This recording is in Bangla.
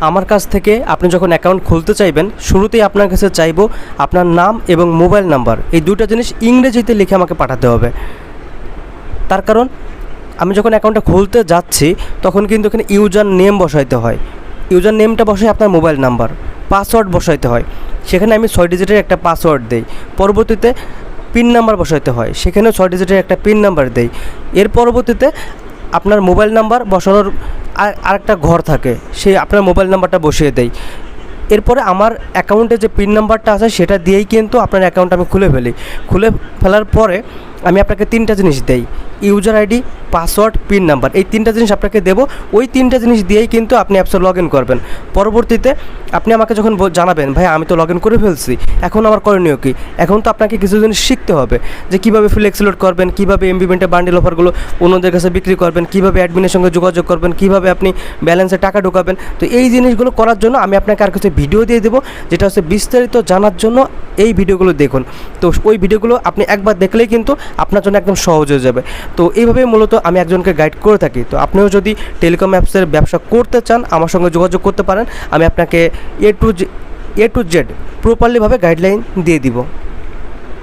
আমার কাছ থেকে আপনি যখন অ্যাকাউন্ট খুলতে চাইবেন, শুরুতেই আপনার কাছে চাইব আপনার নাম এবং মোবাইল নাম্বার এই দুটো জিনিস ইংরেজিতে লিখে আমাকে পাঠাতে হবে। তার কারণ, আমি যখন অ্যাকাউন্টটা খুলতে যাচ্ছি, তখন কিন্তু এখানে ইউজার নেম বসাইতে হয়। ইউজার নেমটা বসাই আপনার মোবাইল নাম্বার পাসওয়ার্ড বসাইতে হয়। সেখানে আমি ছয় ডিজিটের একটা পাসওয়ার্ড দেই। পরবর্তীতে পিন নাম্বার বসাইতে হয়। সেখানেও ছয় ডিজিটের একটা পিন নাম্বার দেই। এর পরবর্তীতে আপনার মোবাইল নাম্বার বসানোর আর আরেকটা ঘর থাকে, সেই আপনার মোবাইল নাম্বারটা বসিয়ে দেয় এরপরে আমার অ্যাকাউন্টে যে পিন নাম্বারটা আছে, সেটা দিয়েই কিন্তু আপনার অ্যাকাউন্ট আমি খুলে ফেলি। খুলে ফেলার পরে আমি আপনাকে তিনটা জিনিস দেই। User ID, password, PIN number. এই তিনটা জিনিস আপনাকে দেবো। ওই তিনটা জিনিস দিয়েই কিন্তু আপনি অ্যাপসে লগ ইন করবেন। পরবর্তীতে আপনি আমাকে যখন জানাবেন ভাই আমি তো লগ ইন করে ফেলছি। এখন আমার করণীয় কী? এখন তো আপনাকে কিছু জিনিস শিখতে হবে। যে কীভাবে ফ্লেক্স লোড করবেন, কীভাবে এমবিমেন্টে বান্ডিল অফারগুলো অন্যদের কাছে বিক্রি করবেন, কীভাবে অ্যাডমিনের সঙ্গে যোগাযোগ করবেন, কীভাবে আপনি ব্যালেন্সে টাকা ঢোকাবেন। তো এই জিনিসগুলো করার জন্য আমি আপনাকে আর কিছু ভিডিও দিয়ে দেবো, যেটা হচ্ছে বিস্তারিত জানার জন্য এই ভিডিওগুলো দেখুন। তো ওই ভিডিওগুলো আপনি একবার দেখলেই কিন্তু আপনার জন্য একদম সহজ হয়ে যাবে। তো এইভাবে মূলত আমি একজনকে গাইড করে থাকি। তো আপনিও যদি টেলিকম অ্যাপসের ব্যবসা করতে চান, আমার সঙ্গে যোগাযোগ করতে পারেন। আমি আপনাকে A to A to Z প্রপারলিভাবে guideline দিয়ে দিব।